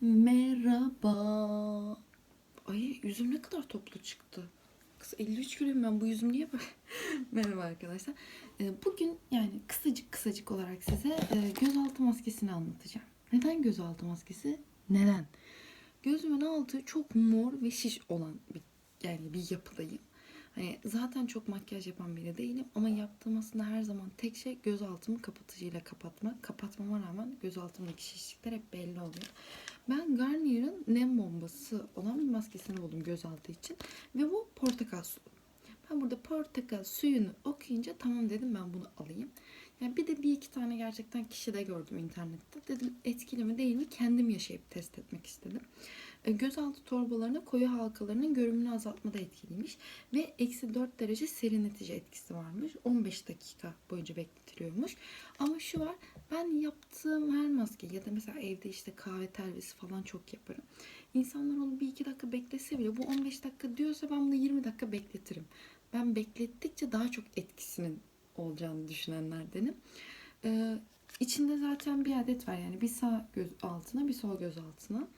Merhaba. Ay yüzüm ne kadar toplu çıktı. Kız 53 kiloyum ben bu yüzüm niye böyle? Merhaba arkadaşlar. Ee, Bugün yani kısacık kısacık olarak size e, gözaltı maskesini anlatacağım. Neden gözaltı maskesi? Neden? Gözümün altı çok mor ve şiş olan bir yani bir yapıdayım. Hani zaten çok makyaj yapan biri değilim ama yaptığım aslında her zaman tek şey gözaltımı kapatıcıyla kapatmak. Kapatmama rağmen gözaltımdaki şişlikler hep belli oluyor. Ben Garnier'ın nem bombası olan bir maskesini buldum gözaltı için ve bu portakal suyu. Ben burada portakal suyunu okuyunca tamam dedim ben bunu alayım. Yani bir de bir iki tane gerçekten kişi de gördüm internette. Dedim etkili mi değil mi kendim yaşayıp test etmek istedim. E, Gözaltı torbalarına koyu halkalarının görünümünü azaltmada etkiliymiş. Ve eksi 4 derece serinletici etkisi varmış. 15 dakika boyunca bekletiliyormuş. Ama şu var ben yaptığım her maske ya da mesela evde işte kahve telvisi falan çok yaparım. İnsanlar onu bir iki dakika beklese bile bu 15 dakika diyorsa ben bunu 20 dakika bekletirim. Ben beklettikçe daha çok etkisinin olacağını düşünenlerdenim. Ee, içinde zaten bir adet var yani bir sağ göz altına bir sol göz altına.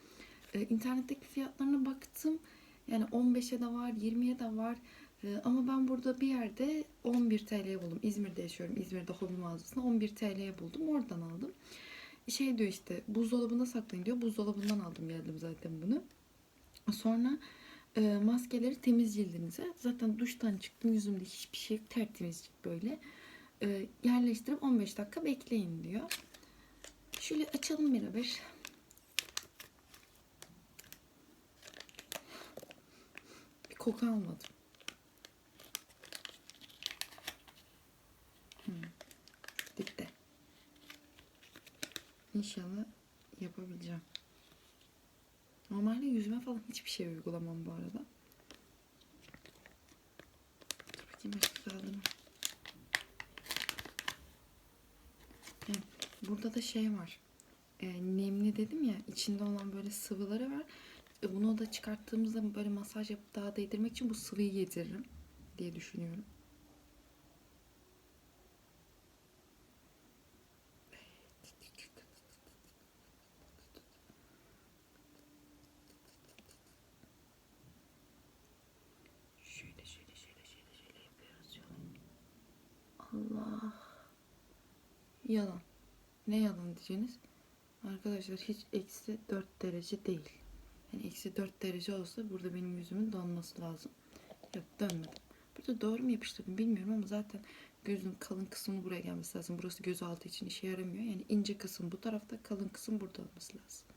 Ee, internetteki fiyatlarına baktım. Yani 15'e de var, 20'ye de var. Ee, ama ben burada bir yerde 11 TL'ye buldum. İzmir'de yaşıyorum. İzmir'de hobi mağazasında 11 TL'ye buldum. Oradan aldım. Şey diyor işte buzdolabında saklayın diyor. Buzdolabından aldım geldim zaten bunu. Sonra e, maskeleri temiz cildinize. Zaten duştan çıktım yüzümde hiçbir şey yok. Tertemizcik böyle. E, yerleştirip 15 dakika bekleyin diyor. Şöyle açalım beraber. Koku almadım. Hmm. İnşallah yapabileceğim. Normalde yüzüme falan hiçbir şey uygulamam bu arada. Dur bakayım başka kaldı mı? Evet, burada da şey var. Ee, nemli dedim ya içinde olan böyle sıvıları var. E, Bunu da çıkarttığımızda böyle masaj yapıp daha değdirmek için bu sıvıyı yediririm diye düşünüyorum. Şöyle şöyle şöyle şöyle şöyle yapıyoruz. Allah. Yalan. Ne yalan diyeceğiniz? Arkadaşlar hiç eksi 4 derece değil. Yani eksi 4 derece olsa burada benim yüzümün donması lazım. Yok dönmedim. Burada doğru mu yapıştırdım bilmiyorum ama zaten gözün kalın kısmı buraya gelmesi lazım. Burası gözaltı için işe yaramıyor. Yani ince kısım bu tarafta kalın kısım burada olması lazım.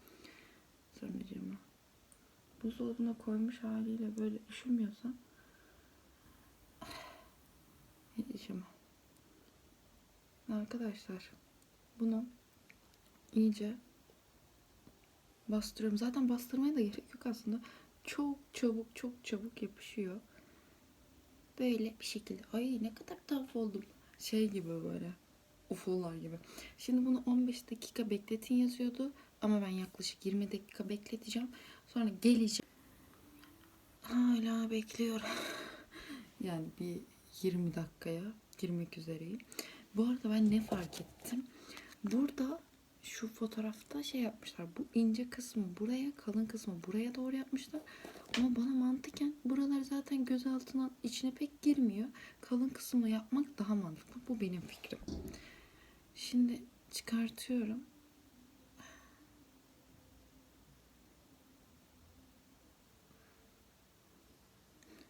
Sonracığıma. Buzdolabına koymuş haliyle böyle üşümüyorsam hiç işemem. Arkadaşlar bunu iyice bastırıyorum. Zaten bastırmaya da gerek yok aslında. Çok çabuk çok çabuk yapışıyor. Böyle bir şekilde. Ay ne kadar tuhaf oldum. Şey gibi böyle. UFO'lar gibi. Şimdi bunu 15 dakika bekletin yazıyordu. Ama ben yaklaşık 20 dakika bekleteceğim. Sonra geleceğim. Hala bekliyorum. Yani bir 20 dakikaya girmek üzereyim. Bu arada ben ne fark ettim? Burada şu fotoğrafta şey yapmışlar. Bu ince kısmı buraya, kalın kısmı buraya doğru yapmışlar. Ama bana mantıken buralar zaten göz altına içine pek girmiyor. Kalın kısmı yapmak daha mantıklı. Bu benim fikrim. Şimdi çıkartıyorum.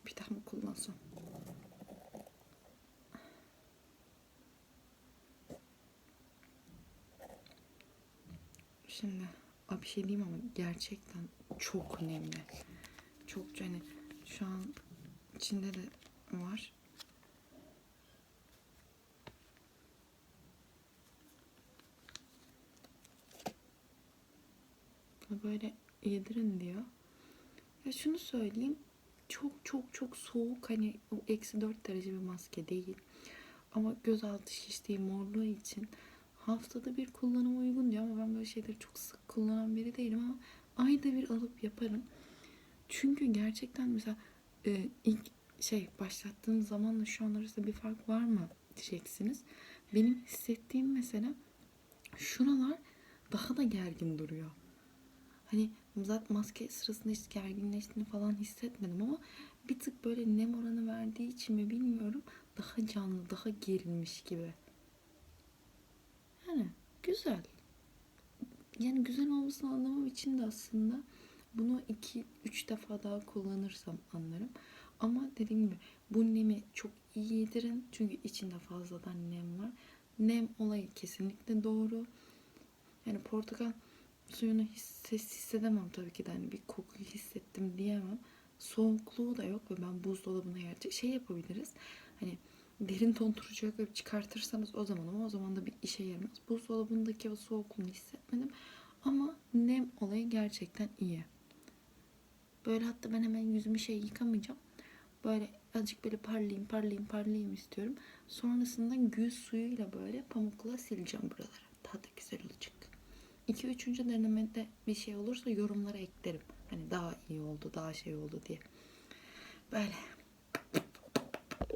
Bir daha mı kullansam? Şimdi a bir şey diyeyim ama gerçekten çok nemli. Çok hani şu an içinde de var. Böyle yedirin diyor. Ya şunu söyleyeyim. Çok çok çok soğuk hani o eksi 4 derece bir maske değil. Ama gözaltı şiştiği morluğu için haftada bir kullanıma uygun diyor ama ben böyle şeyleri çok sık kullanan biri değilim ama ayda bir alıp yaparım. Çünkü gerçekten mesela e, ilk şey başlattığım zamanla şu an arasında bir fark var mı diyeceksiniz. Benim hissettiğim mesela şuralar daha da gergin duruyor. Hani zaten maske sırasında hiç gerginleştiğini falan hissetmedim ama bir tık böyle nem oranı verdiği için mi bilmiyorum daha canlı, daha gerilmiş gibi. Güzel. Yani güzel olmasını anlamam için de aslında bunu iki üç defa daha kullanırsam anlarım. Ama dediğim gibi bu nemi çok iyi yedirin. Çünkü içinde fazladan nem var. Nem olayı kesinlikle doğru. Yani portakal suyunu hisse- hissedemem tabii ki de hani bir kokuyu hissettim diyemem. Soğukluğu da yok ve ben buzdolabına gerçek şey yapabiliriz. Hani derin dondurucuya koyup çıkartırsanız o zaman ama o zaman da bir işe yaramaz. Buzdolabındaki o soğukluğunu hissetmedim. Ama nem olayı gerçekten iyi. Böyle hatta ben hemen yüzümü şey yıkamayacağım. Böyle azıcık böyle parlayayım parlayayım parlayayım istiyorum. Sonrasında gül suyuyla böyle pamukla sileceğim buraları. Daha da güzel olacak. 2 üçüncü denemede bir şey olursa yorumlara eklerim. Hani daha iyi oldu, daha şey oldu diye. Böyle.